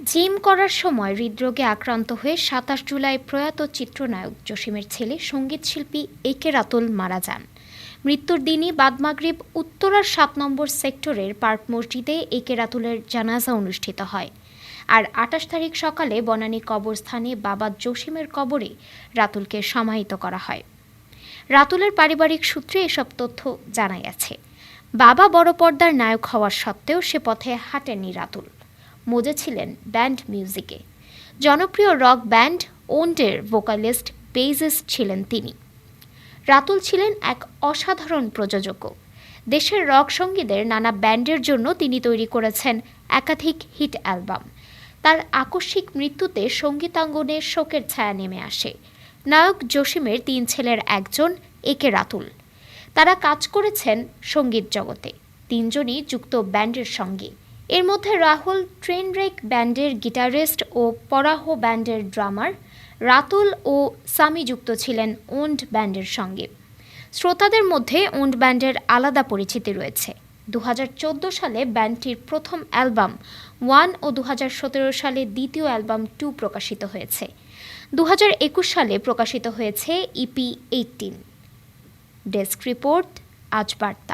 Gym করার সময় হৃদরোগে আক্রান্ত হয়ে সাতাশ জুলাই প্রয়াত চিত্রনায়ক জসিমের ছেলে সংগীত শিল্পী একে রাতুল মারা যান। মৃত্যুর দিনই বাদমাগরিব উত্তরার সাত নম্বর সেক্টরের পার্ক মসজিদে একে রাতুলের জানাজা অনুষ্ঠিত হয়। আর আটাশ তারিখ সকালে বনানী কবরস্থানে বাবা জসিমের কবরে রাতুলকে সমাহিত করা হয়। রাতুলের পারিবারিক সূত্রে এসব তথ্য জানা গেছে। বাবা বড় পর্দার নায়ক হওয়ার সত্ত্বেও সে পথে হাঁটেনি রাতুল। মজে ছিলেন ব্যান্ড মিউজিকে। জনপ্রিয় রক ব্যান্ড ওন্ডের ভোকালিস্ট বেইজিস্ট ছিলেন তিনি। রাতুল ছিলেন এক অসাধারণ প্রযোজকও। দেশের রক সঙ্গীদের নানা ব্যান্ডের জন্য তিনি তৈরি করেছেন একাধিক হিট অ্যালবাম তার আকস্মিক মৃত্যুতে সঙ্গীতাঙ্গনে শোকের ছায়া নেমে আসে। নায়ক জসিমের তিন ছেলের একজন একে রাতুল। তারা কাজ করেছেন সংগীত জগতে। তিনজনই যুক্ত ব্যান্ডের সঙ্গে। এর মধ্যে রাহুল ট্রেনরেক ব্যান্ডের গিটারিস্ট ও পরাহ ব্যান্ডের ড্রামার রাতুল ও সামি যুক্ত ছিলেন ওন্ড ব্যান্ডের সঙ্গে। শ্রোতাদের মধ্যে ওন্ড ব্যান্ডের আলাদা পরিচিতি রয়েছে। দু হাজার চোদ্দ সালে ব্যান্ডটির প্রথম অ্যালবাম ওয়ান ও দু হাজার সতেরো সালে দ্বিতীয় অ্যালবাম টু প্রকাশিত হয়েছে। দু হাজার একুশ সালে প্রকাশিত হয়েছে ইপি এইটিন ডেস্ক রিপোর্ট, আজ বার্তা।